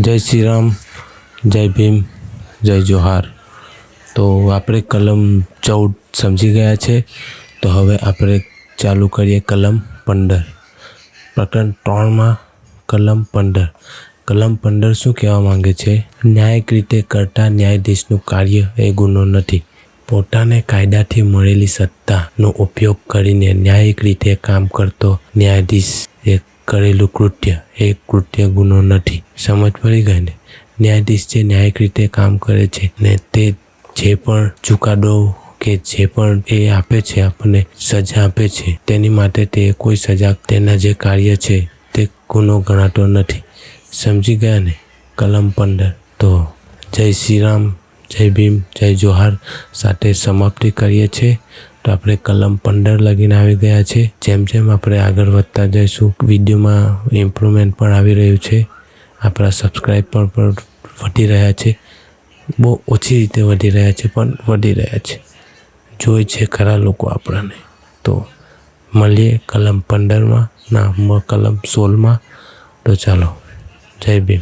જય શ્રી રામ જય ભીમ, જય જોહાર. તો આપણે કલમ ચૌદ સમજી ગયા છે. તો હવે આપણે ચાલુ કરીએ કલમ પંદર. પ્રકરણ ત્રણમાં કલમ પંદર. કલમ પંદર શું કહેવા માંગે છે? ન્યાયિક રીતે કરતા ન્યાયાધીશનું કાર્ય એ ગુનો નથી. પોતાને કાયદાથી મળેલી સત્તાનો ઉપયોગ કરીને ન્યાયિક રીતે કામ કરતો ન્યાયાધીશ એ કરેલું કૃત્ય, એ કૃત્ય ગુનો નથી. સમજ પડી ગઈ ને? ન્યાયાધીશ જે ન્યાયિક રીતે કામ કરે છે ને તે જે પણ ચુકાદો કે જે પણ એ આપે છે, આપણને સજા આપે છે, તેની માટે તે કોઈ સજા, તેના જે કાર્ય છે, તે ગુનો ગણાતો નથી. સમજી ગયા ને? કલમ પંદર. તો જય શ્રી રામ, જય ભીમ, જય જોહાર સાથે સમાપ્તિ કરીએ છીએ. તો આપણે કલમ પંદર લગીને આવી ગયા છે. જેમ જેમ આપણે આગળ વધતા જઈશું, વિડીયોમાં ઇમ્પ્રુવમેન્ટ પણ આવી રહ્યું છે. આપણા સબસ્ક્રાઈબ પણ વધી રહ્યા છે. બહુ ઓછી રીતે વધી રહ્યા છે, પણ વધી રહ્યા છે. જોઈ છે ખરા લોકો આપણને. તો મળીએ કલમ પંદરમાં, ના કલમ સોળમાં. તો ચાલો, જય ભીમ.